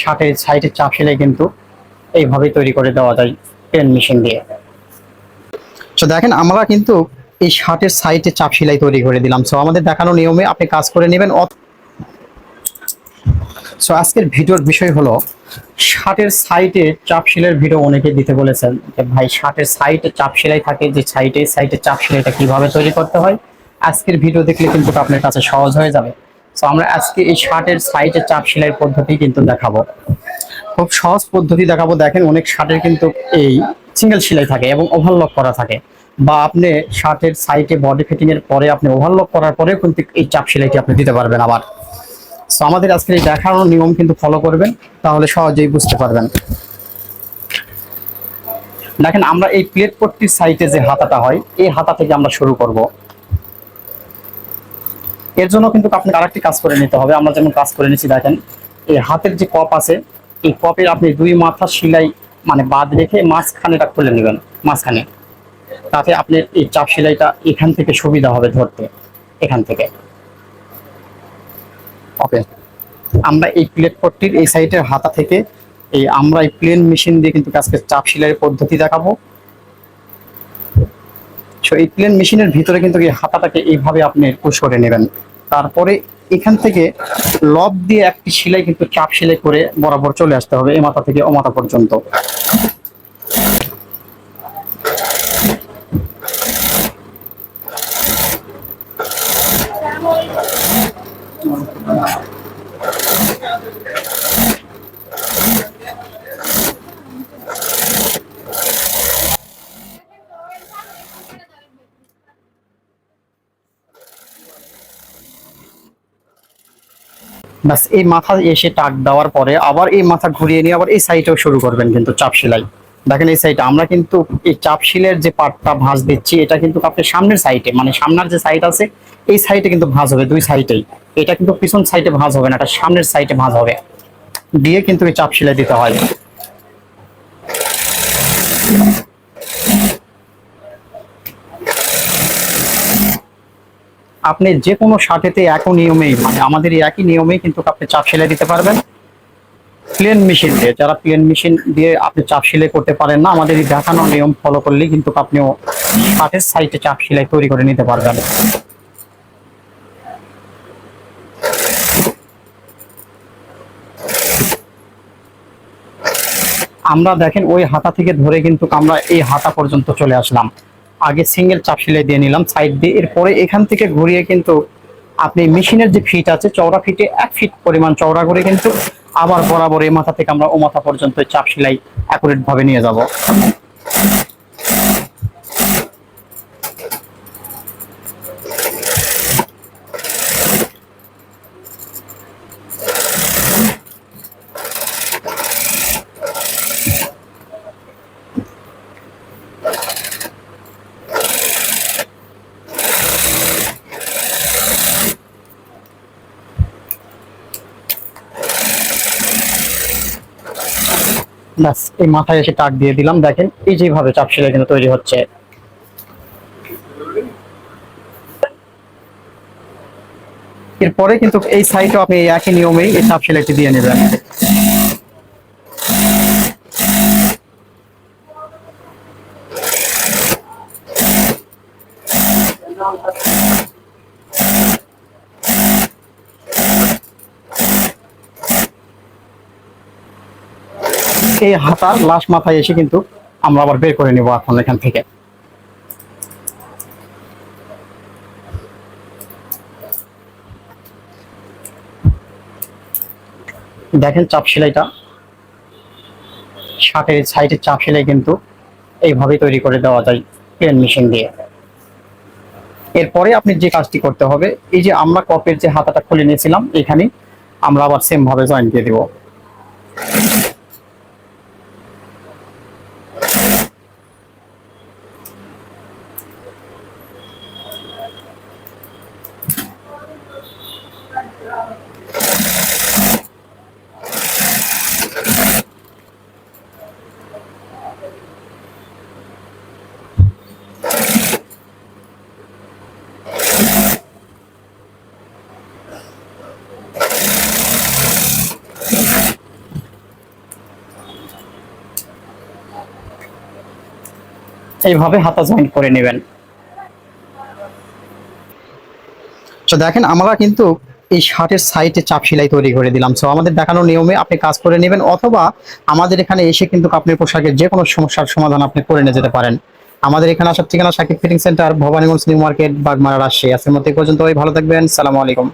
শার্টের সাইডের চাপ সেলাই কিন্তু এইভাবে তৈরি করে দেওয়া যায় পেন মেশিন দিয়ে। তো দেখেন, আমরা কিন্তু এই শার্টের সাইডে চাপ সেলাই তৈরি করে দিলাম। সো আমাদের দেখানো নিয়মে আপনি কাজ করে নেবেন। সো আজকের ভিডিওর বিষয় হলো শার্টের সাইডে চাপ সেলাইয়ের ভিডিও অনেকে দিতে বলেছেন যে, ভাই শার্টের সাইডে চাপ সেলাই থাকে যে সাইডে সাইডে চাপ সেলাইটা কীভাবে তৈরি করতে হয়? আজকের ভিডিও দেখলে কিন্তু আপনার কাছে সহজ হয়ে যাবে। সো আমরা আজকে এই শার্টের সাইডে চাপ সেলাইয়ের পদ্ধতি কিন্তু দেখাবো। খুব সহজ পদ্ধতি দেখাবো। দেখেন অনেক শার্টের কিন্তু এই সিঙ্গেল সেলাই থাকে এবং ওভারলক করা থাকে। বা আপনি শার্টের সাইডে বডি ফিটিং এর পরে আপনি ওভারলক করার পরে কিন্তু এই চাপ সেলাইটি আপনি দিতে পারবেন আবার। সো আমাদের আজকের এই দেখানোর নিয়ম কিন্তু ফলো করবেন, তাহলে সহজেই বুঝতে পারবেন। দেখেন, আমরা এই প্লেট পট্টির সাইডে যে হাতাটা হয়, এই হাতা থেকে আমরা শুরু করব। এর জন্য কিন্তু আপনাকে আরেকটি কাজ করে নিতে হবে। আমরা যেমন কাজ করে নিচ্ছি দেখেন, এই হাতের যে কপ আছে, এই কপের আপনি দুই মাথা সেলাই মানে বাদ রেখে মাঝখানেটা খুলে নেবেন, মাঝখানে। তাতে আপনার এই চাপ সেলাইটা এখান থেকে সুবিধা হবে ধরতে, এখান থেকে। ওকে, আমরা এই প্লেট পট্টির এই সাইডের হাতা থেকে এই আমরা এই প্লেন মেশিন দিয়ে কিন্তু আজকে চাপ সেলাইয়ের পদ্ধতি দেখাবো। সো এই প্লেন মেশিনের ভিতরে কিন্তু এই হাতাটাকে এইভাবে আপনি পুশ করে নেবেন। তারপরে এখান থেকে লব দিয়ে একটি সেলাই কিন্তু চাপ সেলাই করে বরাবর চলে আসতে হবে এ মাথা থেকে ও পর্যন্ত। ব্যাস, এই মাথা এসে টাক দেওয়ার পরে আবার এই মাথা ঘুরিয়ে নিয়ে আবার এই সাইডেও শুরু করবেন কিন্তু চাপ সেলাই। দেখেন এই সাইডে আমরা কিন্তু এই চাপ শিলের যে পার্টটা ভাঁজ দিচ্ছি, এটা কিন্তু আপনি সামনের সাইডে মানে সামনের যে সাইড আছে, এই সাইডে কিন্তু ভাঁজ হবে দুই সাইডেই এটা কিন্তু পিছন সাইডে ভাঁজ হবে না, এটা সামনের সাইডে ভাঁজ হবে। দিয়ে কিন্তু এই চাপ সেলাই দিতে হয়। আপনি যে কোনো শার্টেতে একই নিয়মেই মানে আমাদের একই নিয়মেই কিন্তু আপনি চাপ সেলাই দিতে পারবেন। প্লেন মেশিন দিয়ে, যারা প্লেন মেশিন দিয়ে আপনি চাপ সেলাই করতে পারেন না আমাদের এই দেখানো নিয়ম ফলো করলেই কিন্তু আপনিও শার্টের সাইডে চাপ সেলাই তৈরি করে নিতে পারবেন। আমরা দেখেন ওই হাতা থেকে ধরে কিন্তু আমরা এই হাতা পর্যন্ত চলে আসলাম। আগে সিঙ্গেল চাপ সেলাই দিয়ে নিলাম সাইড দিয়ে। এরপরে এখান থেকে ঘুরিয়ে কিন্তু আপনি মেশিনের যে ফিট আছে, চওড়া ফিটে এক ফিট পরিমাণ চওড়া করে কিন্তু আবার বরাবর এ মাথা থেকে আমরা ও মাথা পর্যন্ত চাপ সেলাই অ্যাকুরেট ভাবে নিয়ে যাব। ব্যাস, এই মাথায় এসে টাক দিয়ে দিলাম। দেখেন, এই যেভাবে চাপ কিন্তু তৈরি হচ্ছে। এরপরে কিন্তু এই সাইডে আপনি একই নিয়মেই এই চাপ সেলাইটি দিয়ে নেবেন। এই হাতার লাশ মাথায় এসে কিন্তু আমরা আবার বের করে নেব এখন এখান থেকে। দেখেন চাপ সেলাইটা। শার্টের সাইডের চাপ সেলাই কিন্তু এইভাবে তৈরি করে দেওয়া যায় পেন মেশিন দিয়ে। এরপরে আপনি যে কাজটি করতে হবে, এই যে আমরা কপের যে হাতাটা খুলে নিয়েছিলাম, এখানে আমরা আবার সেম ভাবে জয়েন দিয়ে দিব। এইভাবে হাতা জয়েন্ট করে নেবেন। তো দেখেন, আমরা কিন্তু এই শার্টের সাইডে চাপ সেলাই তৈরি করে দিলাম। সো আমাদের দেখানো নিয়মে আপনি কাজ করে নেবেন, অথবা আমাদের এখানে এসে কিন্তু আপনার পোশাকের যে কোনো সমস্যার সমাধান আপনি করে নিয়ে যেতে পারেন। আমাদের এখানে আসার ঠিকানা Sakib fitting centre, Bhabaniganj new market, Bagmara Rajshahi. আজকের মধ্যে পর্যন্ত ভালো থাকবেন। সালামু আলাইকুম।